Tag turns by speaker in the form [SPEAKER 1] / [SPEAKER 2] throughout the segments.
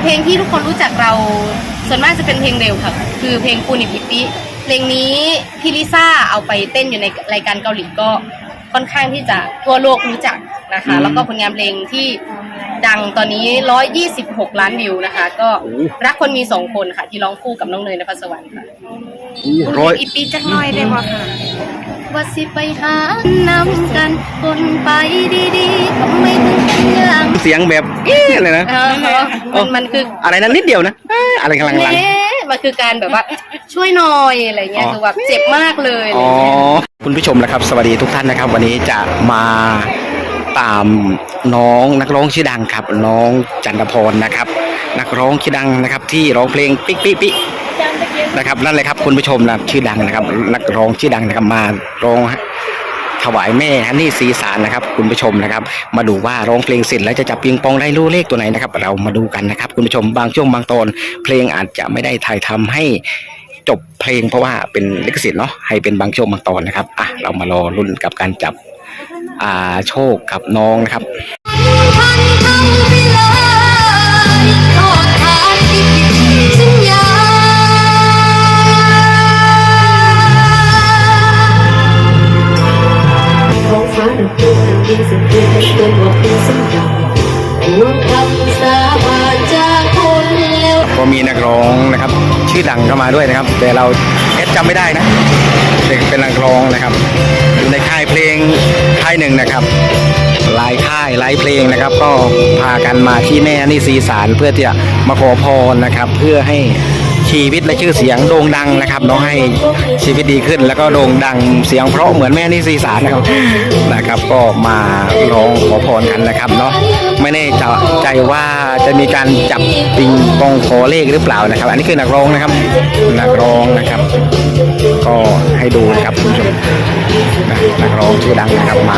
[SPEAKER 1] เพลงที่ทุกคนรู้จักเราส่วนมากจะเป็นเพลงเร็วค่ะ คือเพลงปูนิปิปิเพลงนี้พี่ลิซ่าเอาไปเต้นอยู่ในรายการเกาหลีก็ค่อนข้างที่จะทั่วโลกรู้จักนะคะ แล้วก็ผลงานเพลงที่ดังตอนนี้ 126 ล้านวิวนะคะ ก็รักคนมีสองคนค่ะ ที่ร้องคู่กับน้องเนยนภัสสวรรค์ค่ะ
[SPEAKER 2] ร้อย
[SPEAKER 1] อีปีจักหน้อยได้บ่ค่ะ ว่าสิไปหานำกันคนไปดีๆก็ไม่ถึงเป็นอย่าง
[SPEAKER 2] เสียงแบบเอ๊ะอะไรนะ
[SPEAKER 1] เออมันมันคือ
[SPEAKER 2] อะไรนั้นนิดเดียวนะเอ๊ะอะไรกำลังลัง
[SPEAKER 1] เอ๊ะมันคือการแบบว่าช่วยหน่อยอะไรเงี้ย
[SPEAKER 2] อ๋อ
[SPEAKER 1] คือแบบเจ็บมากเลยอะไร
[SPEAKER 2] อ๋อ
[SPEAKER 1] เงี้ย
[SPEAKER 2] คุณผู้ชมนะครับสวัสดีทุกท่านนะครับ วันนี้จะมาตามน้องนักร้องชื่อดังครับ น้องจันทพรนะครับ นักร้องชื่อดังนะครับ ที่ร้องเพลงปิ๊กปิ๊กปิ๊ก นะครับนั่นเลยครับคุณผู้ชมนะชื่อดังนะครับ นักร้องชื่อดังนะครับมาร้องถวายแม่ฮันนี่สีสารนะครับ คุณผู้ชมนะครับ มาดูว่าร้องเพลงเสร็จแล้วจะจับปิงปองได้รู้เลขตัวไหนนะครับ เรามาดูกันนะครับ คุณผู้ชมบางช่วงบางตอน เพลงอาจจะไม่ได้ถ่ายทำให้จบเพลงเพราะว่าเป็นลิขสิทธิ์เนาะให้เป็นบางช่วงบางตอนนะครับอะเรามารอรุ่นกับการจับอ่าโชคกับน้องนะครับ
[SPEAKER 3] งยิ่งเตือนบอกเป็นสัญญาห่วงคำสาบานจากคนแล้ว
[SPEAKER 2] ก็มีนักร้องนะครับ ชื่อดังเข้ามาด้วยนะครับ แต่เราเอสจำไม่ได้นะเป็นนักร้องนะครับอยู่ในค่ายเพลงค่ายหนึ่งนะครับหลายค่ายหลายเพลงนะครับ ก็พากันมาที่แม่นี่สีสารเพื่อที่จะมาขอพรนะครับ เพื่อให้ ชีวิตและชื่อเสียงโด่งดังนะครับเนาะให้ชีวิตดีขึ้น แล้วก็โด่งดังเสียงเพราะเหมือนแม่นี่สีสารนะครับนะครับ ก็มาร้องขอพรกันนะครับเนาะไม่แน่ใจว่าจะมีการจับปิงปองขอเลขหรือเปล่านะครับ อันนี้คือนักร้องนะครับนักร้องนะครับ ก็ให้ดูนะครับคุณผู้ชมนะนักร้องชื่อดังนะครับมา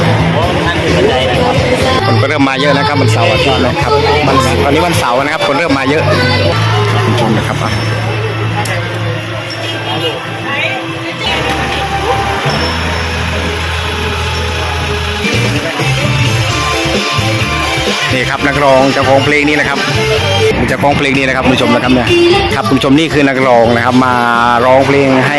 [SPEAKER 2] คนก็เริ่มมาเยอะนะครับมันเสาร์อาทิตย์นะครับมันตอนนี้วันเสาร์นะครับ คนเริ่มมาเยอะคุณผู้ชมนะครับ ร้องเจ้าของเพลงนี้นะครับเจ้าของเพลงนี้นะครับคุณผู้ชมนะครับเนี่ยครับคุณผู้ชมนี่คือนักร้องนะครับ มาร้องเพลงให้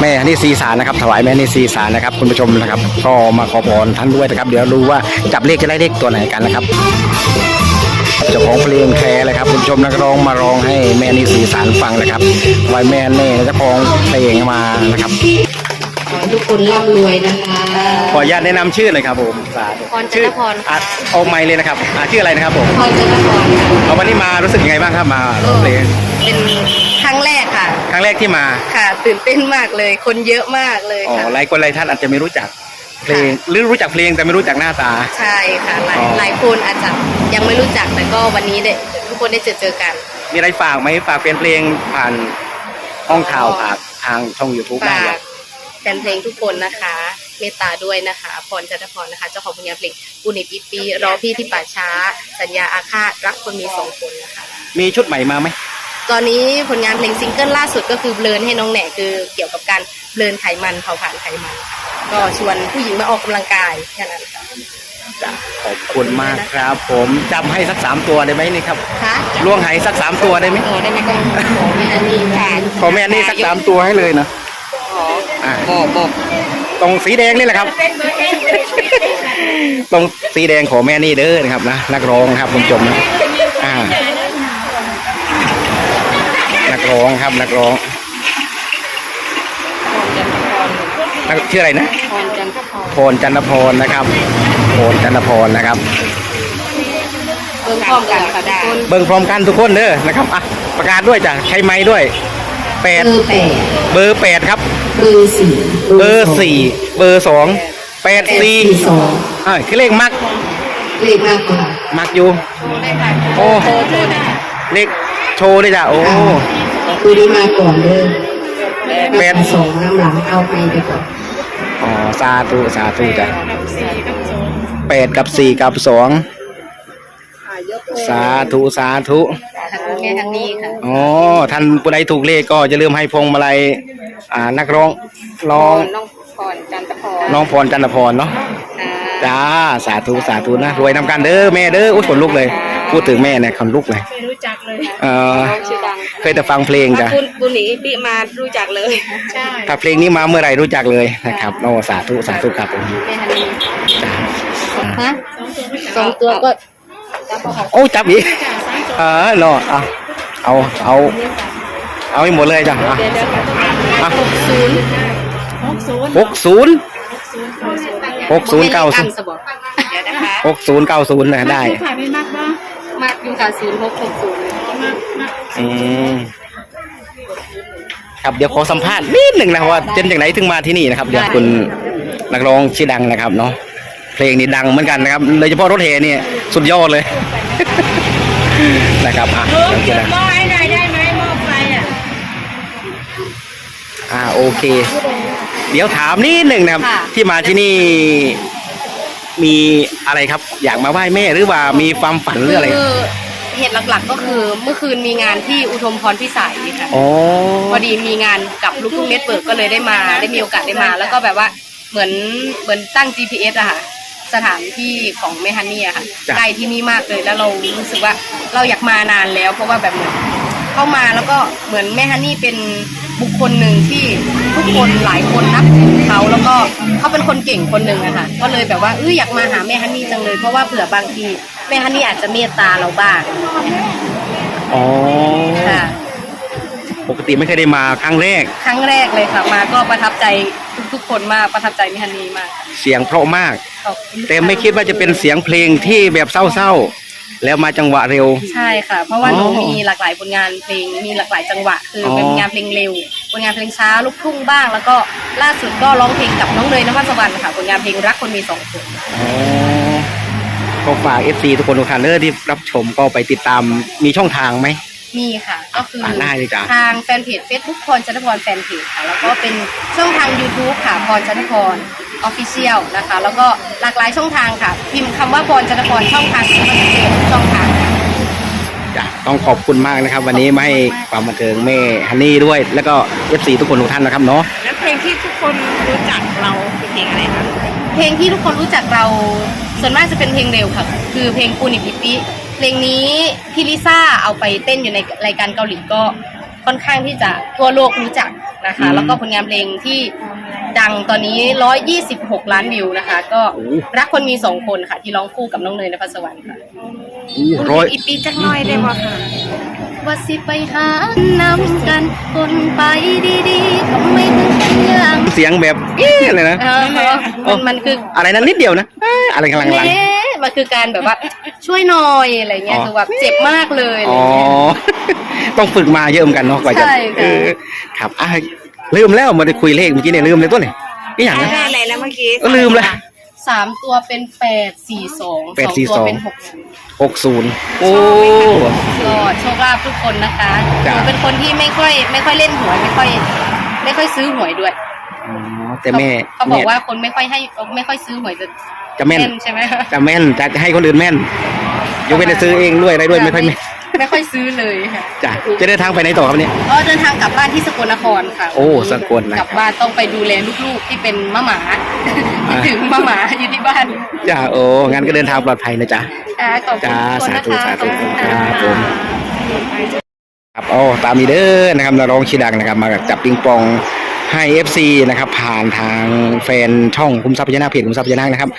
[SPEAKER 2] แม่ฮันนี่ซีสารนะครับถวายแม่ฮันนี่ซีสารนะครับ คุณผู้ชมนะครับก็มาขอพรท่านด้วยนะครับ เดี๋ยวดูว่าจับเลขจะได้เลขตัวไหนกันนะครับเจ้าของเพลงแคร์เลยครับคุณผู้ชมนักร้องมาร้องให้แม่นี่สีสารฟังนะครับไว้แม่แน่เจ้าของเพลงมานะครับ
[SPEAKER 3] คนร่ำรวยนะคะ
[SPEAKER 2] ขออนุญาตแนะนำชื่อเลยครับผมสาธุ
[SPEAKER 1] พรจันทพร
[SPEAKER 2] อะเอาไมค์เลยนะครับอะชื่ออะไรนะครับผม
[SPEAKER 3] พรจันทพรค่ะ
[SPEAKER 2] เอาวันนี้มารู้สึกยังไงบ้างครับมาร้องเพลง
[SPEAKER 1] เป็นครั้งแรกค่ะ
[SPEAKER 2] ครั้งแรกที่มา
[SPEAKER 1] ค่ะ ตื่นเต้นมากเลย คนเยอะมากเลย
[SPEAKER 2] อ๋อ
[SPEAKER 1] ค่ะ
[SPEAKER 2] หลายคนหลายท่านอาจจะไม่รู้จักเพลงหรือรู้จักเพลงแต่ไม่รู้จักหน้าตา
[SPEAKER 1] ใช่ค่ะหลาย
[SPEAKER 2] อ๋อ
[SPEAKER 1] หลายคนอาจจะยังไม่รู้จักแต่ก็วันนี้ได้ทุกคนได้เจอเจอกัน
[SPEAKER 2] มีอะไรฝากไหมฝากเป็นเพลงผ่านห้องข่าวผ่านทางช่อง YouTube ได้
[SPEAKER 1] ฝา
[SPEAKER 2] ค
[SPEAKER 1] ก
[SPEAKER 2] รับ
[SPEAKER 1] แฟนเพลงทุกคนนะคะ เมตตาด้วยนะคะพรจันทพรนะคะ เจ้าของผลงานเพลงปูนิปีปีรอพี่ที่ป่าช้า สัญญาอาฆาตรักคนมีสองคนนะคะ
[SPEAKER 2] มีชุดใหม่มาไหม
[SPEAKER 1] ตอนนี้ผลงานเพลงซิงเกิลล่าสุดก็คือเบลนให้น้องแหน่คือเกี่ยวกับการเบลนไขมันเผาผลาญไขมันค่ะก็ชวนผู้หญิงมาออกกำลังกายแค่นั้นค่ะ
[SPEAKER 2] จ้ะขอบคุณมากครับ ผมจำให้สักสามตัวได้ไหมนี่ครับ
[SPEAKER 1] ค่ะ
[SPEAKER 2] ล่วงไหสักสามตัวได้ไหม
[SPEAKER 1] โอ้ได้ไหมก็ขอแม่อันนี้ค่ะ
[SPEAKER 2] ขอแม่นี่สักสามตัวให้เลยนะ
[SPEAKER 1] ข อ
[SPEAKER 2] อ่า
[SPEAKER 1] บอกบอก
[SPEAKER 2] ตรงสีแดงนี่แหละครับ ตรงสีแดงขอแม่นี่เด้อนะครับนะนักร้องนะครับคุณผู้ชมนะอ่า นักร้องครับนักร้อง
[SPEAKER 1] พรจันทพร
[SPEAKER 2] นักชื่ออะไรนะ
[SPEAKER 1] พรจันทพร
[SPEAKER 2] โพนจันทพรนะครับโพนจันทพรนะครับ
[SPEAKER 1] เบิ่งพร้อมกันค่ะทุกคน
[SPEAKER 2] เบิ่งพร้อมกันทุกคนเด้อนะครับอะประกาศด้วยจ้ะใช้ไม้ด้วยแปด
[SPEAKER 3] เบอร์แปด
[SPEAKER 2] เบอร์แปดครับ
[SPEAKER 3] เบอร์สี่
[SPEAKER 2] เบอร์สี่เบอร์สองแปด
[SPEAKER 3] แปด
[SPEAKER 2] สี่
[SPEAKER 3] สี่สอง
[SPEAKER 2] อ่าคือเลขมัก
[SPEAKER 3] เลขมากกว่า
[SPEAKER 2] มักอยู่โอ้
[SPEAKER 1] โทรโทรได้
[SPEAKER 2] เลขโชว์ด้วยจ้ะโอ้
[SPEAKER 3] คือได้มาก่อนเด้อ
[SPEAKER 2] แปด
[SPEAKER 3] สองน้ำหลังเอาไปไปก่อน
[SPEAKER 2] อ๋อสาธุสาธุจ้ะแปดกับสี่กับสองสาธุสาธุ
[SPEAKER 1] ทางแม่ทางนี้ค่ะ
[SPEAKER 2] อ๋อท่านผู้ใดถูกเลขก็จะเริ่าลืมให้พวงมาลัย อ่านักร้องร้อง
[SPEAKER 1] น้องพรจันทพร
[SPEAKER 2] น้องพรจันทพรเนาะ
[SPEAKER 1] ค่ะ
[SPEAKER 2] จ้าสาธุสาธุนะรวยนำกันเด้อแม่เด้ออุ้ยขนลุกเลย
[SPEAKER 1] ค่ะ
[SPEAKER 2] พูดถึงแม่เนี่ยคนลุกเลย
[SPEAKER 4] ไม่รู้จักเลย
[SPEAKER 2] เออ
[SPEAKER 1] ชื่อดัง
[SPEAKER 2] เคยแต่ฟังเพลงจ้ะ
[SPEAKER 4] คุณบุญหนีปีมารู้จักเลยใช่
[SPEAKER 2] ถ้าเพลงนี้มาเมื่อไหร่รู้จักเลยนะครับโอ้สาธุสาธุครับผม
[SPEAKER 1] แม่ฮันนี่
[SPEAKER 2] จ้ะ
[SPEAKER 1] ฮะสองตัวก็จับเอาค่ะ
[SPEAKER 2] โอ้จับอีกเออเนาะเอาเอาเอา เอาให้หมดเลยจ้ะอะ
[SPEAKER 1] เดี๋ยวเดี๋ยว
[SPEAKER 2] อะ
[SPEAKER 1] หกศูนย์
[SPEAKER 4] หกศูนย์
[SPEAKER 2] หกศูนย์หกศูนย์เก้าศูนย์
[SPEAKER 1] สบอก
[SPEAKER 4] เดี๋ยวนะคะ
[SPEAKER 2] หกศูนย์เก้าศูนย์นะได้
[SPEAKER 4] ถ่ายไม่มากบ้าง
[SPEAKER 1] มากอยู่ค่ะศูนย์หกหกศูนย์
[SPEAKER 4] มากมาก
[SPEAKER 2] อืมครับเดี๋ยวขอสัมภาษณ์นิดหนึ่งนะครับว่าเจนจากไหนถึงมาที่นี่นะครับเดี๋ยวคุณนักร้องชื่อดังนะครับเนาะเพลงนี้ดังเหมือนกันนะครับโดยเฉพาะรถแห่เนี่ยสุดยอดเลยนะครับอะ
[SPEAKER 4] ลุง
[SPEAKER 2] โอเค
[SPEAKER 4] จุด
[SPEAKER 2] นะ อ่าโอเค เดี๋ยวถามนิดหนึ่งนะครับที่มาที่นี่ มีอะไรครับ อยากมาไหว้แม่หรือว่ามีความฝันหรืออะไร
[SPEAKER 1] คือเหตุหลักๆก็คือเมื่อคืนมีงานที่อุทมพรพิสัยค่ะ
[SPEAKER 2] อ๋อ
[SPEAKER 1] พอดีมีงานกับลูกทุ่งเน็ตเวิร์กก็เลยได้มา ได้มีโอกาสได้มา แล้วก็แบบว่าเหมือนเหมือนตั้ง GPS อะค่ะ สถานที่ของแม่ฮันนี่อะค่ะ
[SPEAKER 2] จ้ะ
[SPEAKER 1] ใกล้ที่นี่มากเลยแล้วเรารู้สึกว่าเราอยากมานานแล้ว เพราะว่าแบบเหมือนเข้ามาแล้วก็เหมือนแม่ฮันนี่เป็น บุคคลหนึ่งที่ทุกคนหลายคนนับถือเขาแล้วก็เขาเป็นคนเก่งคนหนึ่งอะค่ะก็เลยแบบว่าเอออยากมาหาแม่ฮันนี่จังเลย เพราะว่าเผื่อบางทีแม่ฮันนี่อาจจะเมตตาเราบ้าง
[SPEAKER 2] อ๋อ
[SPEAKER 1] ค่ะ
[SPEAKER 2] ปกติไม่เคยได้มาครั้งแรก
[SPEAKER 1] ครั้งแรกเลยค่ะ มาก็ประทับใจทุกๆคนมากประทับใจแม่ฮันนี่มาก
[SPEAKER 2] เสียงเพราะมาก
[SPEAKER 1] ขอบคุณ
[SPEAKER 2] แต่ไม่คิดว่าจะเป็นเสียงเพลงที่แบบเศร้าๆ แล้วมาจังหวะเร็ว
[SPEAKER 1] ใช่ค่ะ เพราะว่าหนู
[SPEAKER 2] อ๋อ
[SPEAKER 1] มีหลากหลายผลงานเพลงมีหลากหลายจังหวะ คืออ
[SPEAKER 2] อ
[SPEAKER 1] เป็นงานเพลงเร็วผลงานเพลงช้าลูกทุ่งบ้าง แล้วก็ล่าสุดก็ร้องเพลงกับน้องเนยนภัสวรรณค่ะผลงานเพลงรักคนมีสองคน
[SPEAKER 2] อ๋อก็ฝากเอฟซีทุกคนทุกท่านเด้อที่รับชมก็ไปติดตามมีช่องทางไหม
[SPEAKER 1] มีค่ะ ก็คือ
[SPEAKER 2] อ่าได้เลยจ้ะ
[SPEAKER 1] ทางแฟนเพจ Facebook พรชันพรแฟนเพจค่ะ แล้วก็เป็นช่องทาง YouTube ค่ะพรชันพร ออฟฟิเชียลนะคะ แล้วก็หลากหลายช่องทางค่ะ พิมพ์คำว่าพรชันพรช่องทางไหนก็จะเจอทุกช่องทางค่ะ
[SPEAKER 2] จ้ะต้องขอบคุณมากนะครับ วันนี้มาให้ความบันเทิงแม่ฮันนี่ด้วย แล้วก็เอฟซีทุกคนทุกท่านนะครับเนาะ
[SPEAKER 4] แล้วเพลงที่ทุกคนรู้จักเราคือเพลงอะไรคะ
[SPEAKER 1] เพลงที่ทุกคนรู้จักเราส่วนมากจะเป็นเพลงเร็วค่ะ คือเพลงปูนิปิปิเพลงนี้พี่ลิซ่าเอาไปเต้นอยู่ในรายการเกาหลีก็ค่อนข้างที่จะทั่วโลกรู้จักนะคะ
[SPEAKER 2] อืม
[SPEAKER 1] แล้วก็ผลงานเพลงที่ ดังตอนนี้ 126 ล้านวิวนะคะ ก็
[SPEAKER 2] โอ้
[SPEAKER 1] รักคนมีสองคนค่ะ ที่ร้องคู่กับน้องเนยนภัสวรรค์ค่ะ
[SPEAKER 2] ร้อย
[SPEAKER 1] อีปีจักห
[SPEAKER 4] น้
[SPEAKER 1] น้
[SPEAKER 4] อ
[SPEAKER 1] อยย
[SPEAKER 4] ได้
[SPEAKER 1] ได้
[SPEAKER 4] บ่
[SPEAKER 1] บ่
[SPEAKER 4] ค่ะ
[SPEAKER 1] ว่าสิไปหานำกันคนไปดีๆทำไมถึงเป็นอย่าง
[SPEAKER 2] เสียงแบบเอ๊ะอะไรนะ
[SPEAKER 1] เออมันมันคือ
[SPEAKER 2] อะไรนั้นนิดเดียวนะเอ๊ะอะไรกำลัง
[SPEAKER 1] เน่มันคือการแบบว่าช่วยหน่อยอะไรเงี้ย
[SPEAKER 2] อ๋อ
[SPEAKER 1] คือแบบเจ็บมากเลยอะไร
[SPEAKER 2] อ๋อ
[SPEAKER 1] เงี้ย
[SPEAKER 2] ต้องฝึกมาเยอะเหมือนกันเนาะกว่าจะ
[SPEAKER 1] ใช่ค่ะ
[SPEAKER 2] เออครับอะ ลืมแล้วไมาได้คุยเลขเมื่อกี้เนี่ยลืมเลยตัวเนี่ยนี่อย่าง
[SPEAKER 4] ได้
[SPEAKER 2] นะ
[SPEAKER 4] ได้อะไรแล้วเมื่อกี้
[SPEAKER 2] เออลืมเลย
[SPEAKER 1] สามตัวเป็นแปดสี่สอง
[SPEAKER 2] แปด
[SPEAKER 1] สอง
[SPEAKER 2] สี่
[SPEAKER 1] ตัว
[SPEAKER 2] สอง
[SPEAKER 1] เป็นหกศูนย์
[SPEAKER 2] หกศูนย์โอ้
[SPEAKER 1] ก็โชคลาภทุกคนนะคะห
[SPEAKER 2] จ้ะ
[SPEAKER 1] นูเป็นคนที่ไม่ค่อย ไม่ค่อยเล่นหวยไม่ค่อย ไม่ค่อยซื้อหวยด้วย
[SPEAKER 2] อ๋อแต่แม่
[SPEAKER 1] เขาบอก
[SPEAKER 2] แม่
[SPEAKER 1] ว่าคนไม่ค่อยให้ไม่ค่อยซื้อหวยจะ
[SPEAKER 2] จะแม่น
[SPEAKER 1] ใช่ไหม
[SPEAKER 2] จะแม่นจะให้คนอื่นแม่นยกเว้นจะซื้อเองด้วยอะไรด้วยไม่ค่อยแม่น
[SPEAKER 1] ไม่ค่อยซื้อเลยค่ะ
[SPEAKER 2] จ้ะจะเดินทางไปไหนต่อครับเนี่ย
[SPEAKER 1] ก็เดินทางกลับบ้านที่สกลนครค่ะ
[SPEAKER 2] โอ้สกลนะครับ
[SPEAKER 1] กลับบ้านต้องไปดูแลลูกๆที่เป็นมะหมาคิดถึงมะหมาอยู่ที่บ้าน
[SPEAKER 2] จ้ะโอ้งั้นก็เดินทางปลอดภัยนะจ๊ะ
[SPEAKER 1] ค่ะขอบคุณ
[SPEAKER 2] จ้า
[SPEAKER 1] ทุกคนนะคะ
[SPEAKER 2] สาธุ
[SPEAKER 1] ขอบคุณ
[SPEAKER 2] สาธุ
[SPEAKER 1] ค่ะ
[SPEAKER 2] ครับผมครับโอ้ตามมีเด้อนะครับนักร้องชื่อดังนะครับ มาจับปิงปองให้ FC นะครับผ่านทางแฟนช่องคุมทรัพย์พญานาคเพจคุมทรัพย์พญานาคนะครับ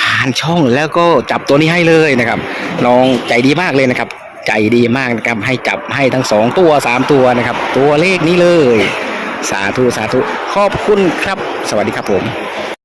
[SPEAKER 2] ผ่านช่องแล้วก็จับตัวนี้ให้เลยนะครับน้องใจดีมากเลยนะครับ ใจดีมากนะครับ ให้จับให้ทั้งสองตัวสามตัวนะครับ ตัวเลขนี้เลย สาธุสาธุขอบคุณครับ สวัสดีครับผม